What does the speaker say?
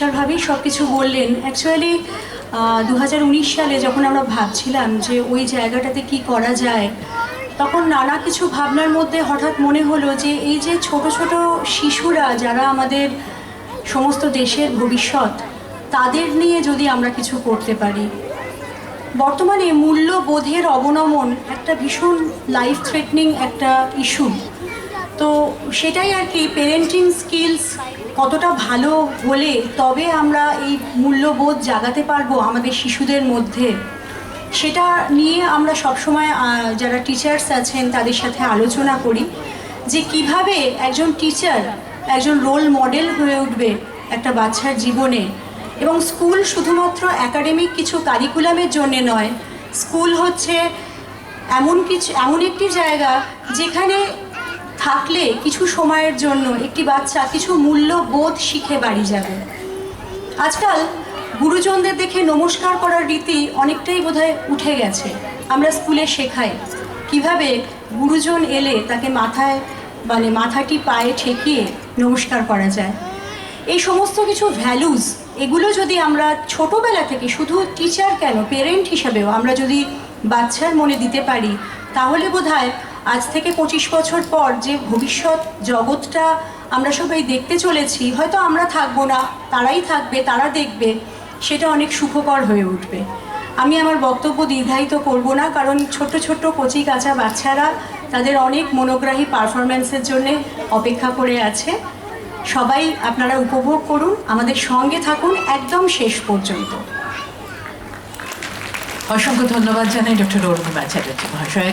পরিষ্কারভাবেই সব কিছু বললেন। অ্যাকচুয়ালি দু হাজার উনিশ সালে যখন আমরা ভাবছিলাম যে ওই জায়গাটাতে কি করা যায়, তখন নানা কিছু ভাবনার মধ্যে হঠাৎ মনে হলো যে এই যে ছোট ছোট শিশুরা যারা আমাদের সমস্ত দেশের ভবিষ্যৎ, তাদের নিয়ে যদি আমরা কিছু করতে পারি। বর্তমানে মূল্যবোধের অবনমন একটা ভীষণ লাইফ থ্রেটনিং একটা ইস্যু তো সেটাই আর কি পেরেন্টিং স্কিলস কতটা ভালো হলে তবে আমরা এই মূল্যবোধ জাগাতে পারব আমাদের শিশুদের মধ্যে? সেটা নিয়ে আমরা সবসময় যারা টিচার্স আছেন তাদের সাথে আলোচনা করি যে কীভাবে একজন টিচার একজন রোল মডেল হয়ে উঠবে একটা বাচ্চার জীবনে। এবং স্কুল শুধুমাত্র একাডেমিক কিছু কারিকুলামের জন্য নয় স্কুল হচ্ছে এমন কিছু, এমন একটি জায়গা যেখানে থাকলে কিছু সময়ের জন্য একটি বাচ্চা কিছু মূল্যবোধ শিখে বাড়ি যাবে। আজকাল গুরুজনদের দেখে নমস্কার করার রীতি অনেকটাই বোধহয় উঠে গেছে। আমরা স্কুলে শেখাই, কীভাবে গুরুজন এলে তাকে মাথায় মানে মাথাটি পায়ে ঠেকিয়ে নমস্কার করা যায়। এই সমস্ত কিছু ভ্যালুজ এগুলো যদি আমরা ছোটোবেলা থেকে শুধু টিচার কেন পেরেন্ট হিসাবেও আমরা যদি বাচ্চার মনে দিতে পারি, তাহলে বোধহয় আজ থেকে পঁচিশ বছর পর যে ভবিষ্যৎ জগৎটা আমরা সবাই দেখতে চলেছি, হয়তো আমরা থাকব না, তারাই থাকবে, তারা দেখবে, সেটা অনেক সুখকর হয়ে উঠবে। আমি আমার বক্তব্য দীর্ঘায়িত করব না, কারণ ছোট ছোট কচি কাঁচা বাচ্চারা তাদের অনেক মনোগ্রাহী পারফরমেন্সের জন্য অপেক্ষা করে আছে। সবাই আপনারা উপভোগ করুন, আমাদের সঙ্গে থাকুন একদম শেষ পর্যন্ত। অসংখ্য ধন্যবাদ জানাই ডক্টর অরুণিমা চ্যাটার্জি মহাশয়।